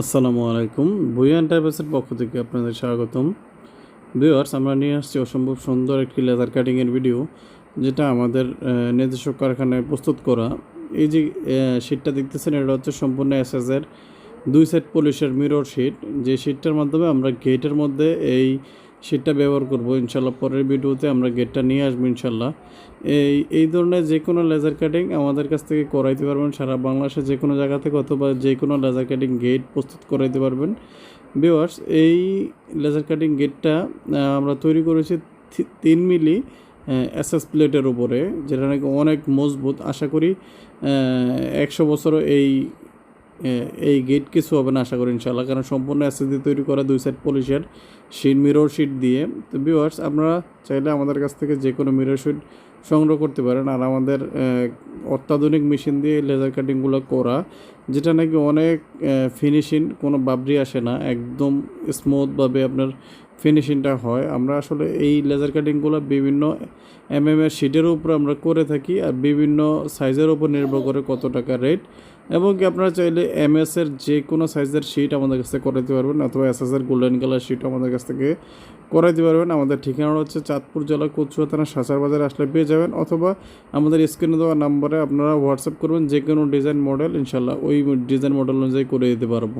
আসসালামু আলাইকুম। ভুইয়া এন্টারপ্রাইজের পক্ষ থেকে আপনাদের স্বাগতম। ভিউয়ার্স, আমরা নিয়ে আসছি অসম্ভব সুন্দর একটি লেদার কাটিংয়ের ভিডিও, যেটা আমাদের নির্দেশক নিজস্ব কারখানায় প্রস্তুত করা। এই যে শিটটা দেখতেছেন, এটা হচ্ছে সম্পূর্ণ এসএসের দুই সেট পলিশের মিরর শিট যে শিটটার মাধ্যমে আমরা গেটের মধ্যে এই শিটটা ব্যবহার করব। ইনশাল্লাহ পরের ভিডিওতে আমরা গেটটা নিয়ে আসব ইনশাল্লাহ। এই এই ধরনের যে কোনো লেজার কাটিং আমাদের কাছ থেকে করাইতে পারবেন। সারা বাংলাদেশে যে কোনো জায়গা থেকে অথবা যে কোনো লেজার কাটিং গেট প্রস্তুত করাইতে পারবেন। ভিওয়ার্স এই লেজার কাটিং গেটটা আমরা তৈরি করেছি তিন মিলি এসএস প্লেটের উপরে, যেটা নাকি অনেক মজবুত। আশা করি একশো বছরও এই এই গেট কিছু হবে না, আশা করি ইনশাল্লাহ কারণ সম্পূর্ণ অ্যাসেস তৈরি করা দুই সাইড পলিশের শিট মিরর শিট দিয়ে। তো ভিউয়ার্স আপনারা চাইলে আমাদের কাছ থেকে যে কোনো মিরর শিট সংগ্রহ করতে পারেন। আর আমাদের অত্যাধুনিক মেশিন দিয়ে লেজার কাটিংগুলো করা, যেটা নাকি অনেক ফিনিশিং কোনো বাবরি আসে না। একদম স্মুথভাবে আপনার ফিনিশিংটা হয়। আমরা আসলে এই লেজার কাটিংগুলো বিভিন্ন এম এম এর শিটের উপর আমরা করে থাকি। আর বিভিন্ন সাইজের উপর নির্ভর করে কত টাকা রেট এবং কি আপনারা চাইলে এম এর যে কোনো সাইজের শিট আমাদের কাছ থেকে করে দিতে পারবেন, অথবা এস এর গোল্ডেন কালার শিট আমাদের কাছ থেকে করে দিতে পারবেন। আমাদের ঠিকানা হচ্ছে চাঁদপুর জেলা কচুয়া থানা সাঁচার বাজারে আসলে পেয়ে যাবেন, অথবা আমাদের স্ক্রিনে দেওয়া নাম্বারে আপনারা হোয়াটসঅ্যাপ করবেন যে কোনো ডিজাইন মডেল ইনশাল্লাহ ওই ডিজাইন মডেল অনুযায়ী করে দিতে পারব।